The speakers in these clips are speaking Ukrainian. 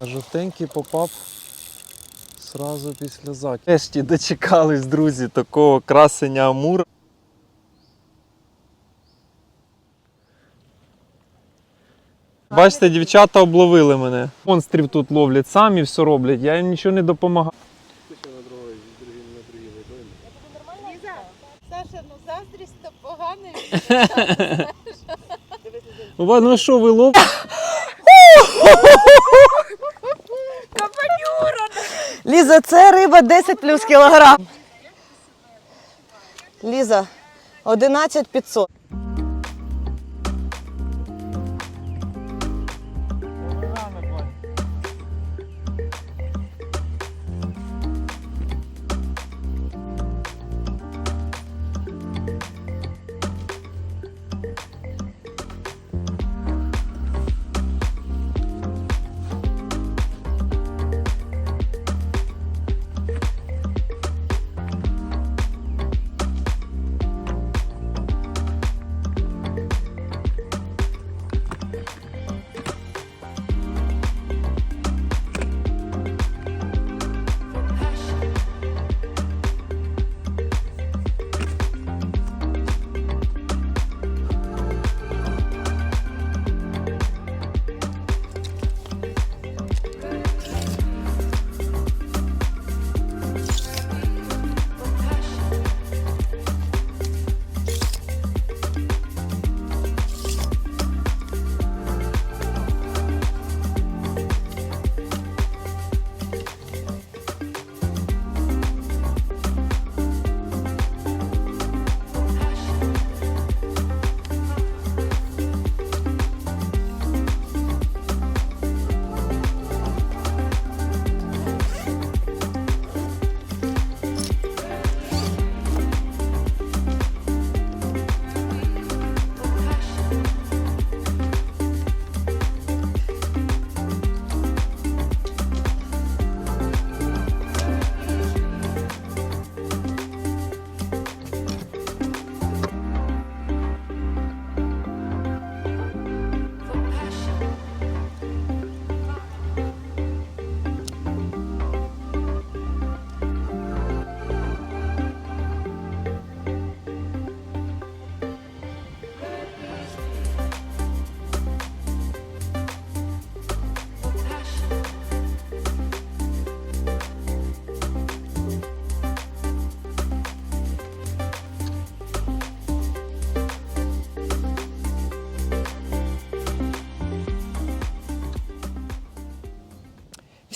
Жовтенький попав сразу після закиду. Нарешті дочекались, друзі, такого красення амура. Бачите, дівчата обловили мене. Монстрів тут ловлять, самі все роблять, я їм нічого не допомагаю. Саша, ну заздрість то вас ну що, ви лов? Ліза, це риба 10 плюс кілограм. Ліза, 11 500.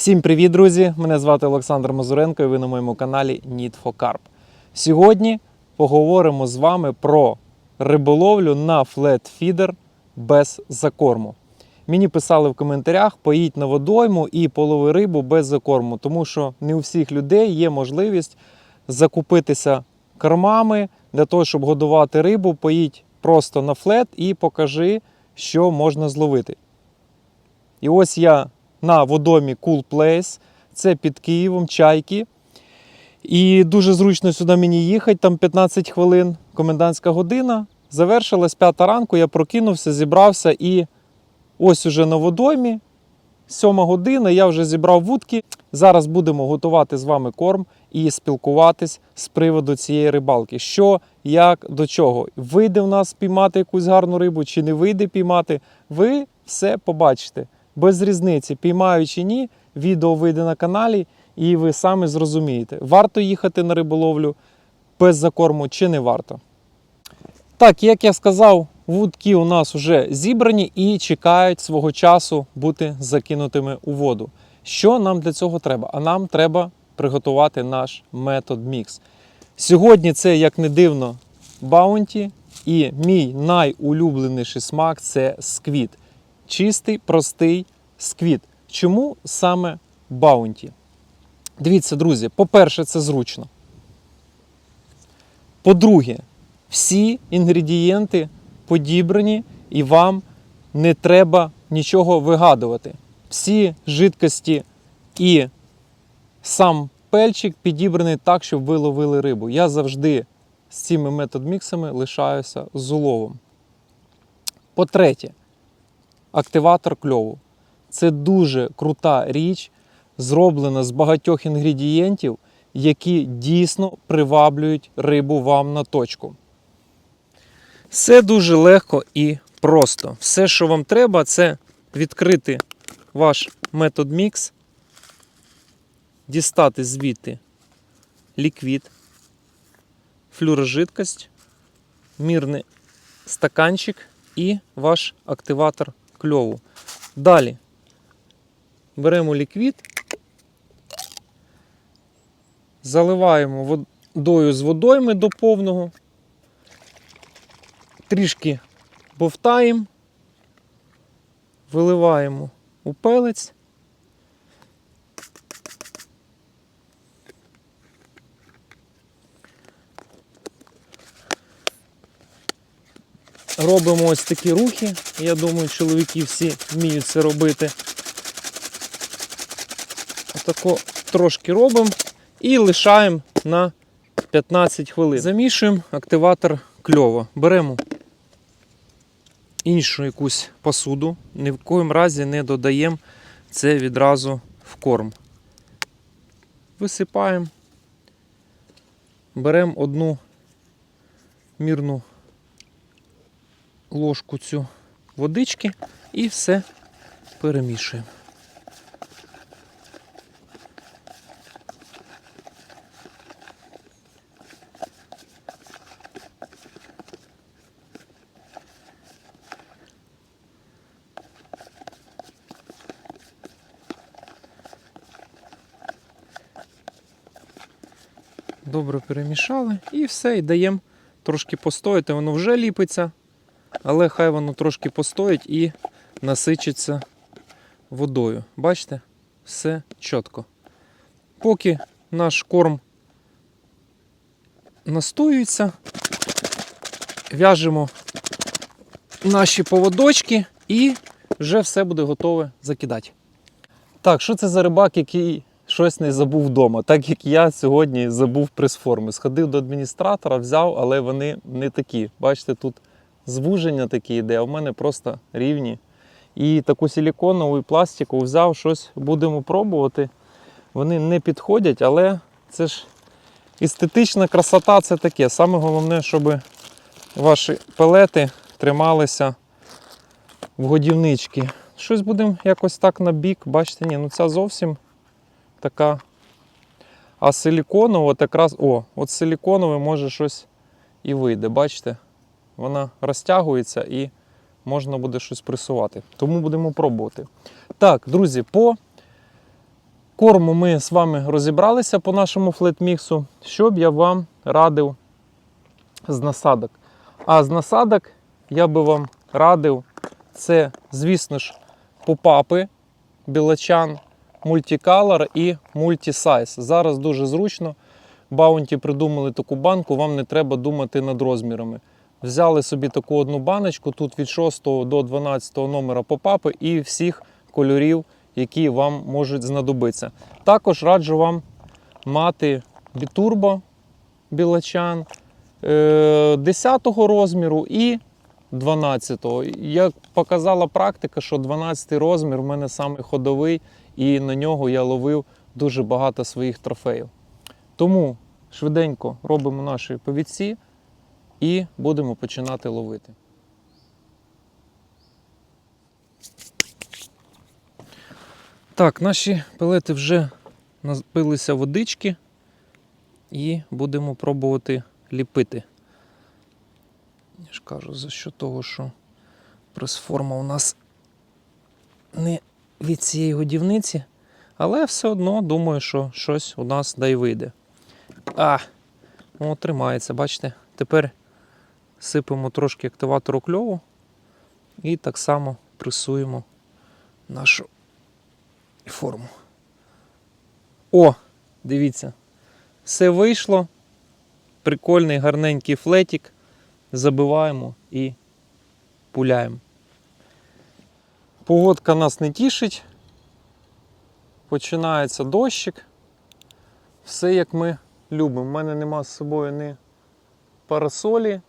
Всім привіт, друзі! Мене звати Олександр Мазуренко і ви на моєму каналі Need for Carp. Сьогодні поговоримо з вами про риболовлю на флет-фідер без закорму. Мені писали в коментарях: поїдь на водойму і полови рибу без закорму, тому що не у всіх людей є можливість закупитися кормами для того, щоб годувати рибу. Поїдь просто на флет і покажи, що можна зловити. І ось я на водомі Cool Place. Це під Києвом, чайки. І дуже зручно сюди мені їхати, там 15 хвилин, комендантська година. Завершилась п'ята ранку, я прокинувся, зібрався і ось уже на водоймі. Сьома година, я вже зібрав вудки. Зараз будемо готувати з вами корм і спілкуватись з приводу цієї рибалки. Що, як, до чого. Вийде в нас піймати якусь гарну рибу чи не вийде піймати, ви все побачите. Без різниці, піймаю чи ні, відео вийде на каналі, і ви самі зрозумієте, варто їхати на риболовлю без закорму чи не варто. Так, як я сказав, вудки у нас вже зібрані і чекають свого часу бути закинутими у воду. Що нам для цього треба? А нам треба приготувати наш метод мікс. Сьогодні це, як не дивно, баунті, і мій найулюбленіший смак це сквіт. Чистий, простий сквіт. Чому саме баунті? Дивіться, друзі, по-перше, це зручно. По-друге, всі інгредієнти подібрані і вам не треба нічого вигадувати. Всі жидкості і сам пельчик підібраний так, щоб ви ловили рибу. Я завжди з цими метод-міксами лишаюся з уловом. По-третє, активатор кльову. Це дуже крута річ, зроблена з багатьох інгредієнтів, які дійсно приваблюють рибу вам на точку. Все дуже легко і просто. Все, що вам треба, це відкрити ваш метод мікс, дістати звідти ліквід, флюорожидкость, мірний стаканчик і ваш активатор кльову. Далі беремо ліквід, заливаємо водою з водойми до повного, трішки бовтаємо, виливаємо у пелець. Робимо ось такі рухи. Я думаю, чоловіки всі вміють це робити. Отако трошки робимо і лишаємо на 15 хвилин. Замішуємо активатор кльово. Беремо іншу якусь посуду. Ні в коїм разі не додаємо це відразу в корм. Висипаємо. Беремо одну мірну ложку цю водички і все перемішуємо. Добре перемішали і все, і даємо трошки постояти, воно вже ліпиться, але хай воно трошки постоїть і насичиться водою. Бачите? Все чітко. Поки наш корм настоюється, в'яжемо наші поводочки і вже все буде готове закидати. Так, що це за рибак, який щось не забув вдома, так як я сьогодні забув прес-форми. Сходив до адміністратора, взяв, але вони не такі. Бачите, тут звуження таке йде, а в мене просто рівні. І таку силіконову і пластикову взяв, щось будемо пробувати. Вони не підходять, але це ж естетична красота це таке. Саме головне, щоб ваші пелети трималися в годівнички. Щось будемо якось так на бік. Бачите, ні, ну ця зовсім така. А силіконова якраз. О, от силіконове може щось і вийде. Бачите? Вона розтягується і можна буде щось пресувати. Тому будемо пробувати. Так, друзі, по корму ми з вами розібралися по нашому флетміксу. Що б я вам радив з насадок? А з насадок я би вам радив це, звісно ж, попапи, білачан, мультикалор і мультісайз. Зараз дуже зручно. Баунті придумали таку банку, вам не треба думати над розмірами. Взяли собі таку одну баночку, тут від 6 до 12 номера попапи і всіх кольорів, які вам можуть знадобитися. Також раджу вам мати бітурбо білачан е, 10 розміру і 12-го. Як показала практика, що 12 розмір в мене саме ходовий, і на нього я ловив дуже багато своїх трофеїв. Тому швиденько робимо наші повідці і будемо починати ловити. Так, наші пелети вже напилися водички і будемо пробувати ліпити. Я ж кажу, за що того, що прес-форма у нас не від цієї годівниці, але все одно думаю, що щось у нас дай вийде. А, о, тримається, бачите? Тепер сипемо трошки активатору кльову і так само пресуємо нашу форму. О, дивіться, все вийшло. Прикольний гарненький флетик. Забиваємо і пуляємо. Погодка нас не тішить. Починається дощик. Все як ми любимо. У мене нема з собою ні парасолі,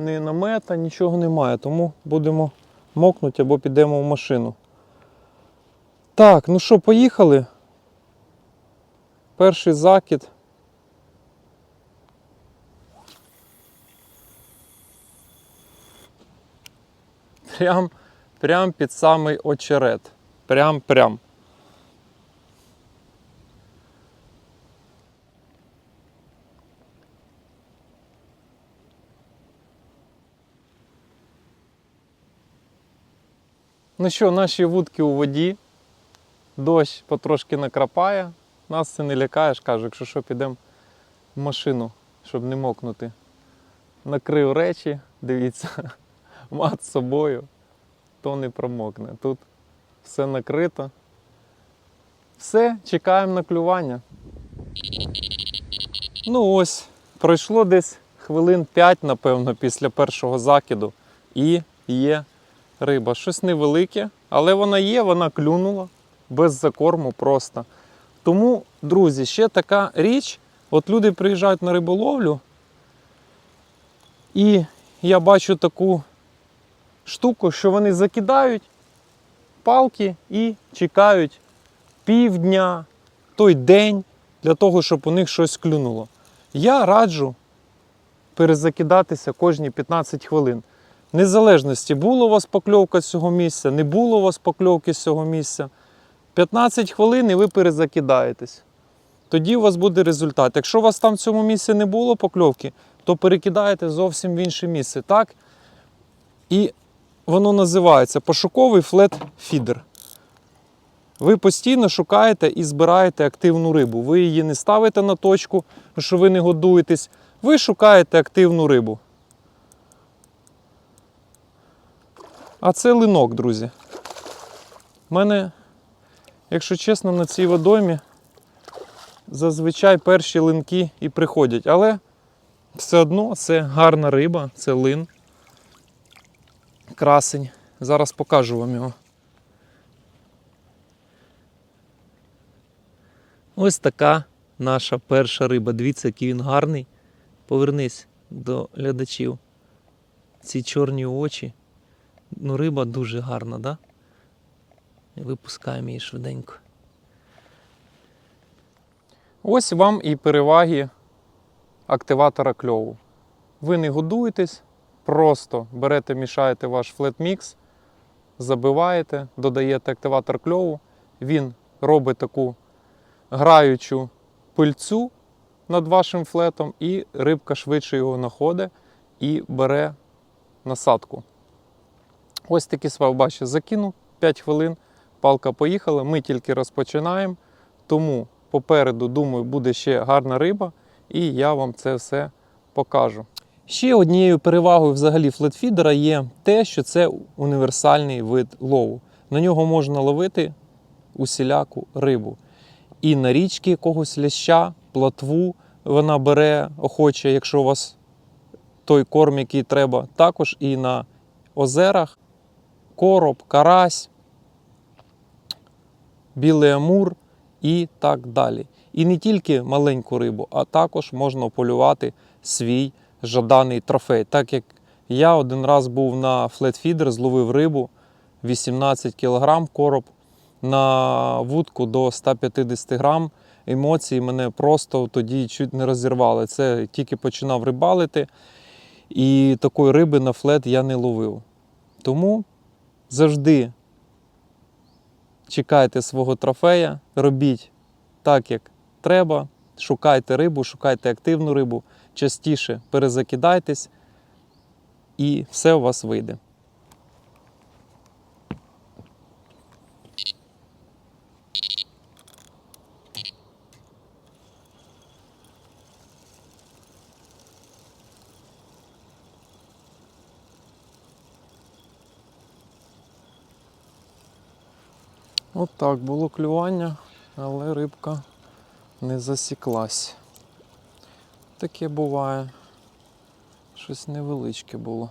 ні намета, нічого немає. Тому будемо мокнути або підемо в машину. Так, ну що, поїхали. Перший закид. Прям, прям під самий очерет. Прям, Ну що, наші вудки у воді. Дощ потрошки накрапає. Нас це не лякає, кажу, якщо що, підемо в машину, щоб не мокнути. Накрив речі, дивіться, мат з собою, то не промокне. Тут все накрито. Все, чекаємо на клювання. Ну ось, пройшло десь хвилин 5, напевно, після першого закиду. І є риба. Щось невелике, але вона є, вона клюнула без закорму просто. Тому, друзі, ще така річ. От люди приїжджають на риболовлю, і я бачу таку штуку, що вони закидають палки і чекають півдня, той день для того, щоб у них щось клюнуло. Я раджу перезакидатися кожні 15 хвилин. Незалежності, було у вас покльовка з цього місця, не було у вас покльовки з цього місця. 15 хвилин і ви перезакидаєтесь. Тоді у вас буде результат. Якщо у вас там в цьому місці не було покльовки, то перекидаєте зовсім в інше місце. Так? І воно називається пошуковий флет-фідер. Ви постійно шукаєте і збираєте активну рибу. Ви її не ставите на точку, що ви не годуєтесь. Ви шукаєте активну рибу. А це линок, друзі. У мене, якщо чесно, на цій водоймі зазвичай перші линки і приходять. Але все одно це гарна риба, це лин. Красень. Зараз покажу вам його. Ось така наша перша риба. Дивіться, який він гарний. Повернись до глядачів. Ці чорні очі. Ну, риба дуже гарна, да? Випускаємо її швиденько. Ось вам і переваги активатора кльову. Ви не годуєтесь, просто берете, мішаєте ваш флетмікс, забиваєте, додаєте активатор кльову, він робить таку граючу пильцю над вашим флетом, і рибка швидше його знаходить і бере насадку. Ось такі свав, бачите, закинув 5 хвилин, палка поїхала. Ми тільки розпочинаємо. Тому попереду, думаю, буде ще гарна риба, і я вам це все покажу. Ще однією перевагою взагалі флетфідера є те, що це універсальний вид лову. На нього можна ловити усіляку рибу. І на річки якогось ляща, платву вона бере охоче, якщо у вас той корм, який треба, також і на озерах короб, карась, білий амур і так далі. І не тільки маленьку рибу, а також можна полювати свій жаданий трофей. Так як я один раз був на флетфідер, зловив рибу 18 кг короб на вудку до 150 грам. Емоції мене просто тоді чуть не розірвали. Це тільки починав рибалити, і такої риби на флет я не ловив. Тому завжди чекайте свого трофея, робіть так, як треба. Шукайте рибу, шукайте активну рибу, частіше перезакидайтесь, і все у вас вийде. От так було клювання, але рибка не засіклась. Таке буває. Щось невеличке було.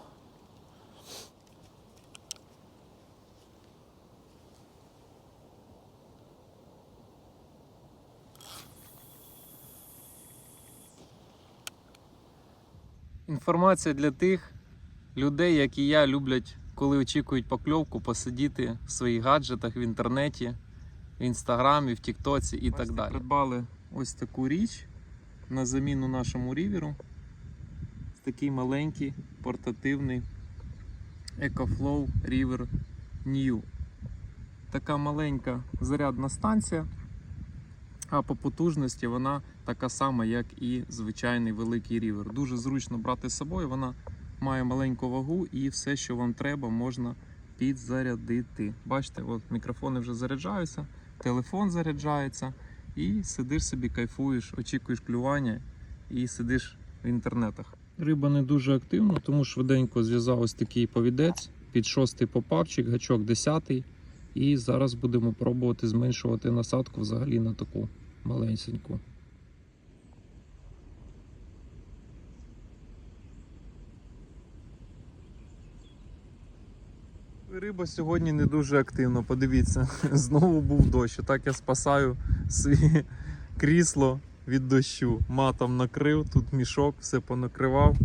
Інформація для тих людей, як і я, люблять, коли очікують покльовку, посидіти в своїх гаджетах в інтернеті в інстаграмі, в Тіктоці і так далі. Придбали ось таку річ на заміну нашому ріверу. Такий маленький портативний EcoFlow River New. Така маленька зарядна станція, а по потужності вона така сама, як і звичайний великий рівер. Дуже зручно брати з собою, вона має маленьку вагу і все, що вам треба, можна підзарядити. Бачите, от мікрофони вже заряджаються, телефон заряджається, і сидиш собі, кайфуєш, очікуєш клювання і сидиш в інтернетах. Риба не дуже активна, тому швиденько зв'язав ось такий повідець під шостий попавчик, гачок десятий. І зараз будемо пробувати зменшувати насадку взагалі на таку маленьку. Риба сьогодні не дуже активна, подивіться, знову був дощ. Так я спасаю своє крісло від дощу. Матом накрив, тут мішок, все понакривав.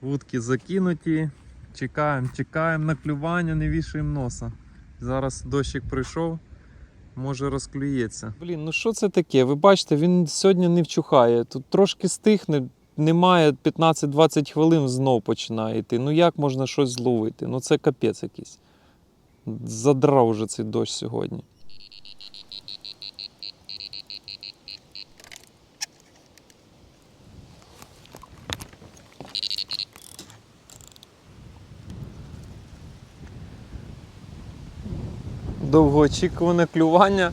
Вудки закинуті. Чекаємо, чекаємо на клювання, не вішаємо носа. Зараз дощик прийшов, може розклюється. Блін, ну що це таке? Ви бачите, він сьогодні не вчухає. Тут трошки стихне, немає 15-20 хвилин, знов починає йти. Ну як можна щось зловити? Ну це капець якийсь. Задрав уже цей дощ сьогодні. довгоочікуване клювання.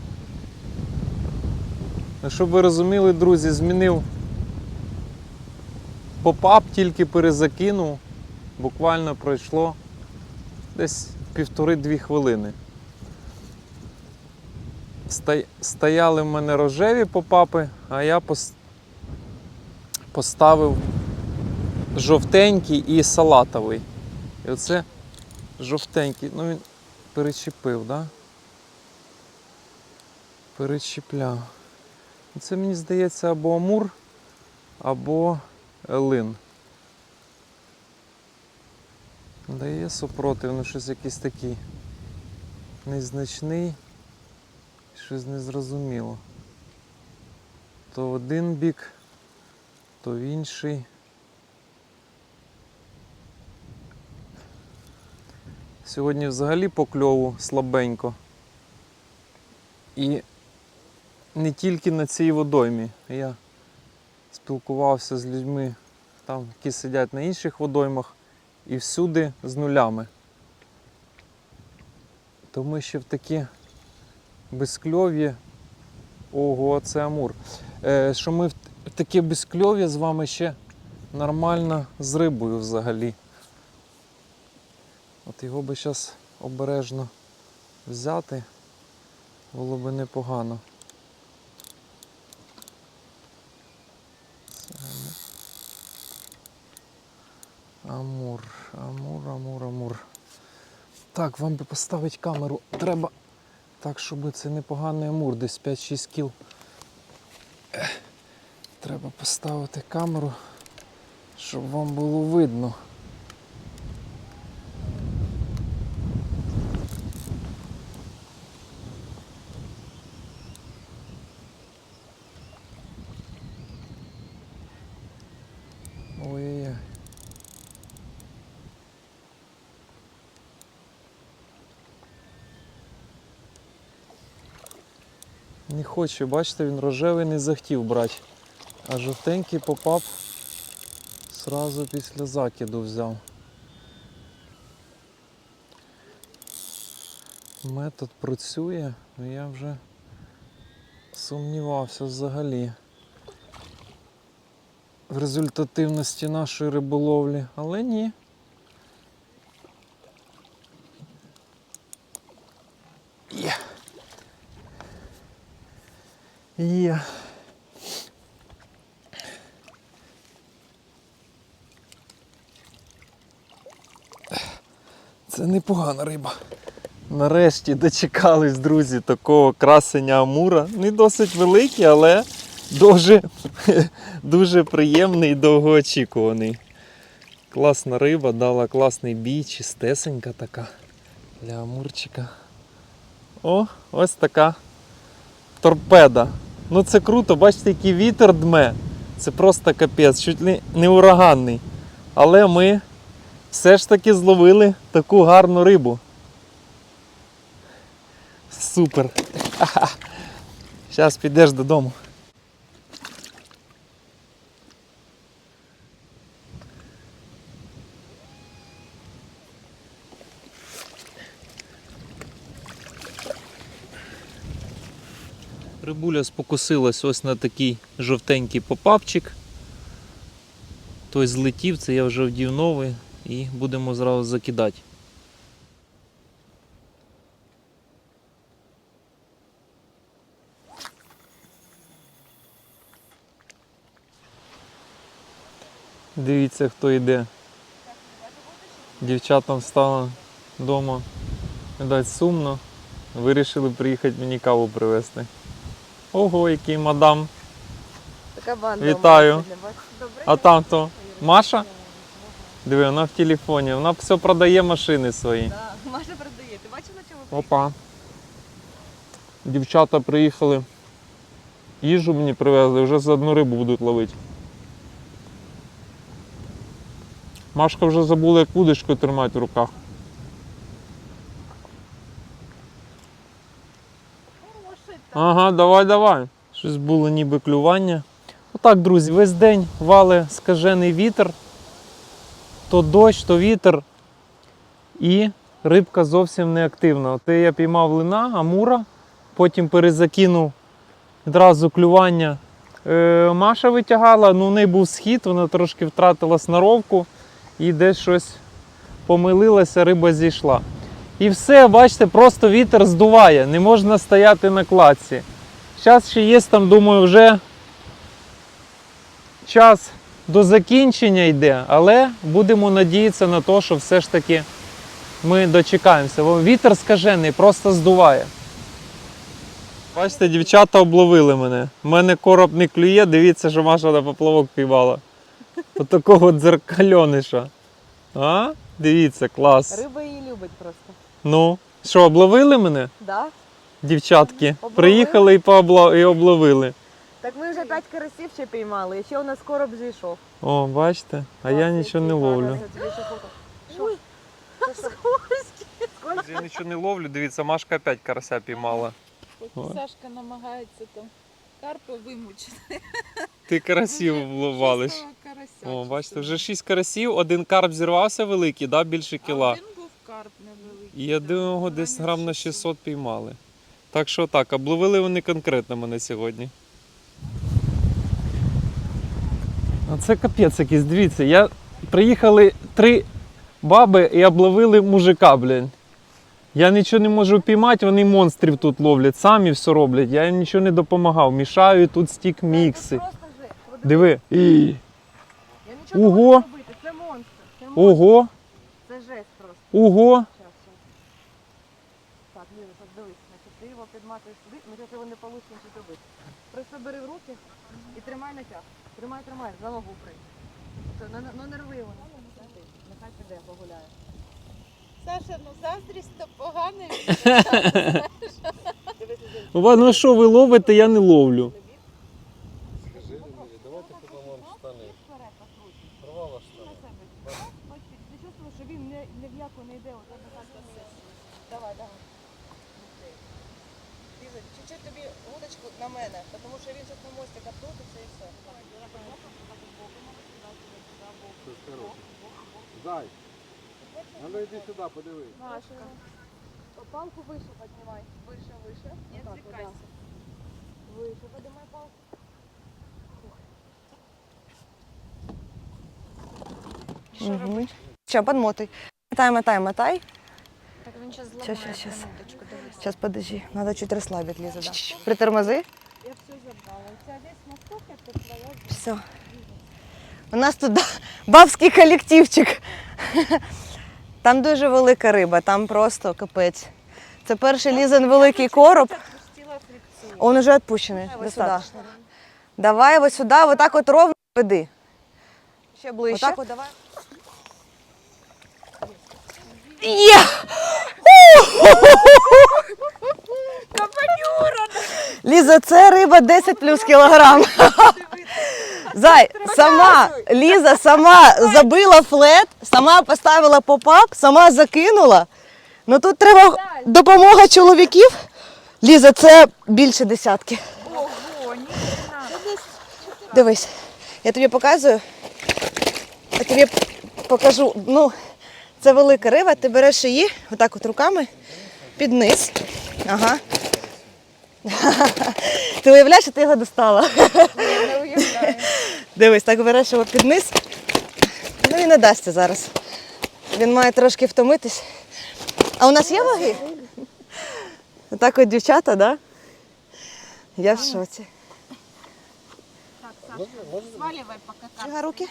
Щоб ви розуміли, друзі, змінив попап, тільки перезакинув. Буквально пройшло десь півтори-дві хвилини. Стояли в мене рожеві попапи, а я поставив жовтенький і салатовий. І оце жовтенький. Ну він перечепив, так? Да? перечіпляв. Це мені здається або Амур, або Елин. Дає супротив, ну щось якийсь такий незначний, щось незрозуміло. То в один бік, то в інший. Сьогодні взагалі по кльову слабенько. І не тільки на цій водоймі. Я спілкувався з людьми, там, які сидять на інших водоймах, і всюди з нулями. То ми ще в такі безкльові. Ого, це Амур. Е, що ми в таке безкльові з вами ще нормально з рибою взагалі. От його би зараз обережно взяти, було би непогано. Амур, амур, амур, амур. Так, вам би поставити камеру. Треба так, щоб це непоганий амур, десь 5-6 кіл. Треба поставити камеру, щоб вам було видно. Ой-ой-ой. Не хоче, бачите, він рожевий не захотів брати. А жовтенький попав сразу після закиду взяв. Метод працює, але я вже сумнівався взагалі в результативності нашої риболовлі, але ні. Є. Є. Це непогана риба. Нарешті дочекались, друзі, такого красення Амура. Не досить великий, але дуже, дуже приємний і довгоочікуваний. Класна риба, дала класний бій, чистесенька така для Амурчика. О, ось така торпеда. Ну це круто, бачите, який вітер дме. Це просто капець, чуть не ураганний. Але ми все ж таки зловили таку гарну рибу. Супер. Зараз підеш додому. Рибуля спокусилась ось на такий жовтенький попапчик. Той злетів, це я вже вдів новий і будемо зразу закидати. Дивіться, хто йде. Дівчатам стало вдома. Видать, сумно. Вирішили приїхати мені каву привезти. Ого, який мадам. Така банда. Вітаю. А там хто? Маша? Диви, вона в телефоні. Вона все продає машини свої. Маша продає. Ти бачив, на чому? Опа. Дівчата приїхали. Їжу мені привезли, вже за одну рибу будуть ловити. Машка вже забула, як вудочку тримати в руках. Ага, давай, давай. Щось було ніби клювання. Отак, друзі, весь день вали скажений вітер. То дощ, то вітер. І рибка зовсім не активна. От я піймав лина, амура, потім перезакинув відразу клювання. Е, Маша витягала, ну в неї був схід, вона трошки втратила сноровку і десь щось помилилася, риба зійшла. І все, бачите, просто вітер здуває, не можна стояти на кладці. Зараз ще є там, думаю, вже час до закінчення йде, але будемо надіятися на те, що все ж таки ми дочекаємося. Бо вітер скажений, просто здуває. Бачите, дівчата обловили мене. У мене короб не клює, дивіться, що Маша на поплавок піймала. Отакого дзеркальониша. А? Дивіться, клас. Риба її любить просто. Ну, що, обловили мене, Да? дівчатки? Обловили. Приїхали і, пообла... і обловили. Так ми вже п'ять карасів ще піймали, і ще у нас короб зійшов. О, бачите, а я нічого не ловлю. Що? Я нічого не ловлю, дивіться, Машка опять карася піймала. Ой. Сашка намагається там карпа вимучити. Ти карасів обловали. О, бачите, вже 6 карасів, один карп зірвався великий, да, більше А кіла. Один був карп невеликий. І одного десь грам на 600 піймали. Так що так, обловили вони конкретно мене сьогодні. А це капець якийсь, дивіться, я приїхали три баби і обловили мужика, блін. Я нічого не можу піймати, вони монстрів тут ловлять, самі все роблять. Я їм нічого не допомагав. Мішаю тут стік мікси. Диви. І. Я нічого Ого. не можу робити, це монстр. Це монстр. Ого, Це жесть просто. ого. Щас, щас. Так, Ліна, так дивись, значить, ти його підматуєш сюди, ми його не вийде нічого зробити. Просто бери в руки і тримай натяг. Тримай, тримай, за ногу уприй. Ну, ну не рви нехай піде, погуляє. Саша, ну заздрість то. У Ну що ви ловите, я не ловлю. Вперед, покрути. На себе. Бачиш, ти чувствуєш, що він не, в яку не йде. От, от, от, от. Давай, давай Ліза, чуть-чуть тобі вудочку на мене, тому що він зараз на мостика крутиться і все. Зай, надо йди сюди, подивись. Машка. Палку выше поднимай. Выше, выше. Не Вот так вот, да. отвлекайся. Выше поднимай палку. Що робити? Сейчас подмотай. Мотай, мотай, мотай. Він зараз Щас, щас, щас. удочку, дивись. Сейчас подожди. Надо чуть расслабить, Лиза, да. Притормози. Я все забрала. У тебе весь мосток, це твоя Все. У нас тут да, бабський колективчик. Там дуже велика риба, там просто капець. Це перший лізен великий короб. Пустила. Он уже відпущений. До сюди. Давай ось сюди, вот так от ровно веди. Ще ближче. Отак от давай. Є! Капанюра! Ліза, це риба 10 плюс кілограм. Зай, сама Ліза сама забила флет, сама поставила поп-ап, сама закинула. Ну тут треба допомога чоловіків. Ліза, це більше десятки. Ого, ні. Дивись, я тобі показую. Я тобі покажу. Ну, це велика риба, ти береш її отак от руками під низ. Ага. Ти уявляєш, що ти його достала? Я не уявляю. Дивись, так береш його під низ. Ну він не дасться зараз. Він має трошки втомитись. А у нас є ваги? Отак от дівчата, так? Да? Я в шоці. Так, Саша, сваливай пока карпа. Руки.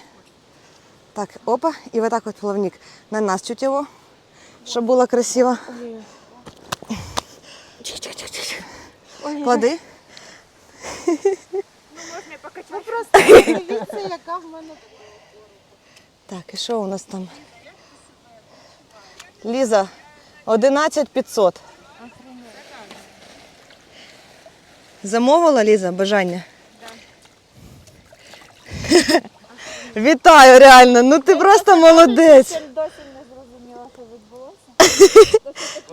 Так, опа, і вот так от плавник. На нас чуть його, щоб було красиво. Клади. Можна покачати. Просто дивіться, яка в мене Так, і що у нас там? Ліза, 11 500. Замовила Ліза бажання? Вітаю, реально. Ну ти просто молодець. досі не зрозуміла, що відбулося.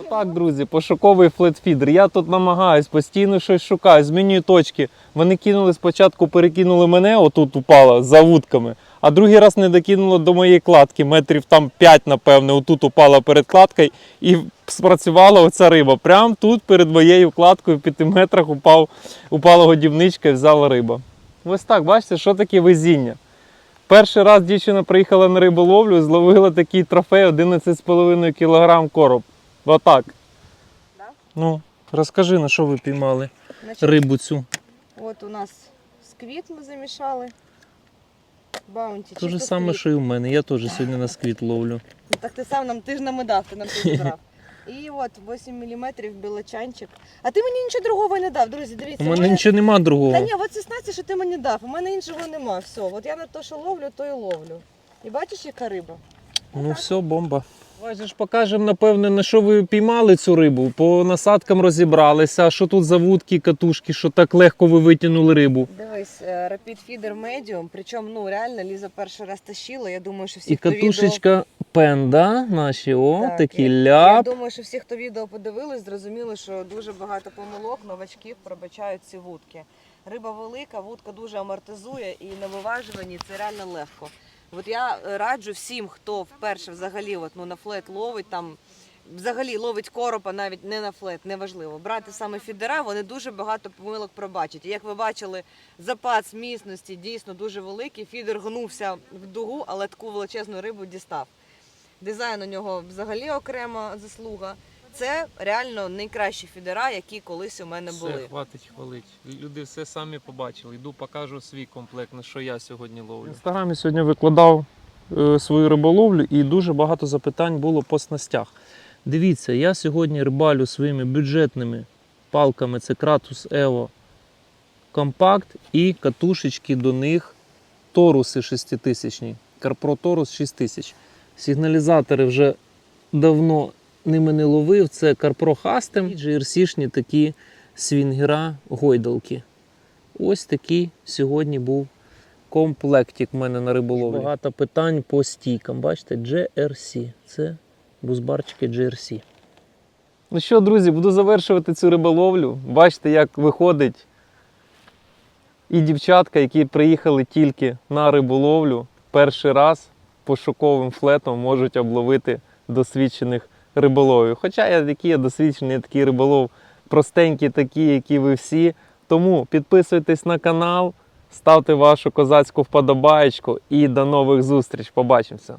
Отак, друзі, пошуковий флетфідер. Я тут намагаюсь, постійно щось шукаю, змінюю точки. Вони кинули спочатку, перекинули мене, отут упала за вудками, а другий раз не докинуло до моєї кладки, метрів там 5, напевне, отут упала перед кладкою і спрацювала оця риба. Прямо тут перед моєю кладкою в 5 метрах упав, упала годівничка і взяла риба. Ось так, бачите, що таке везіння. Перший раз дівчина приїхала на риболовлю, зловила такий трофей 11,5 кг короб. Отак. Да? Ну, розкажи, на що ви піймали рибу цю. От у нас сквіт ми замішали. Баунті. Те ж саме, що і в мене. Я теж сьогодні на сквіт ловлю. Ну, Так ти сам нам ти ж нам і дав, ти нам теж брав. І от 8 мм білочанчик. А ти мені нічого другого не дав, друзі. Дивіться. У мене нічого нема другого. Та ні, от 16, що ти мені дав, у мене іншого нема. Все, от я на те, що ловлю, то і ловлю. І бачиш, яка риба? Ну все, бомба. Давайте ж покажемо, напевне, на що ви піймали цю рибу. По насадкам розібралися, що тут за вудки, катушки, що так легко ви витягнули рибу. Дивись, е, Rapid Feeder Medium, причому ну реально Ліза перший раз тащила. Я думаю, що всі, І хто відео... пенда наші, о, Так, такі я- ляп. Я думаю, що всі, хто відео подивились, зрозуміли, що дуже багато помилок новачків пробачають ці вудки. Риба велика, вудка дуже амортизує і на виважуванні це реально легко. От я раджу всім, хто вперше взагалі от, ну, на флет ловить там. Взагалі ловить коропа навіть не на флет, неважливо. Брати саме фідера, вони дуже багато помилок пробачать. І як ви бачили, запас міцності дійсно дуже великий. Фідер гнувся в дугу, але таку величезну рибу дістав. Дизайн у нього взагалі окрема заслуга. Це реально найкращі фідера, які колись у мене були. Все, хватить хвалить. Люди все самі побачили. Йду покажу свій комплект, на що я сьогодні ловлю. В інстаграмі сьогодні викладав е, свою риболовлю і дуже багато запитань було по снастях. Дивіться, я сьогодні рибалю своїми бюджетними палками. Це Kratos Evo Compact і катушечки до них Торуси 6000. Карпро Торус 6000. Сигналізатори вже давно ними не ловив. Це Карпро Хастем і GRC-шні такі свінгера гойдалки. Ось такий сьогодні був комплектик в мене на риболовлі. Багато питань по стійкам. Бачите, GRC. Це бузбарчики GRC. Ну що, друзі, буду завершувати цю риболовлю. Бачите, як виходить і дівчатка, які приїхали тільки на риболовлю, перший раз пошуковим флетом можуть обловити досвідчених риболовів. Хоча я такий я досвідчений, я такий риболов, простенький, такі, які ви всі. Тому підписуйтесь на канал, ставте вашу козацьку вподобаєчку і до нових зустріч. Побачимося!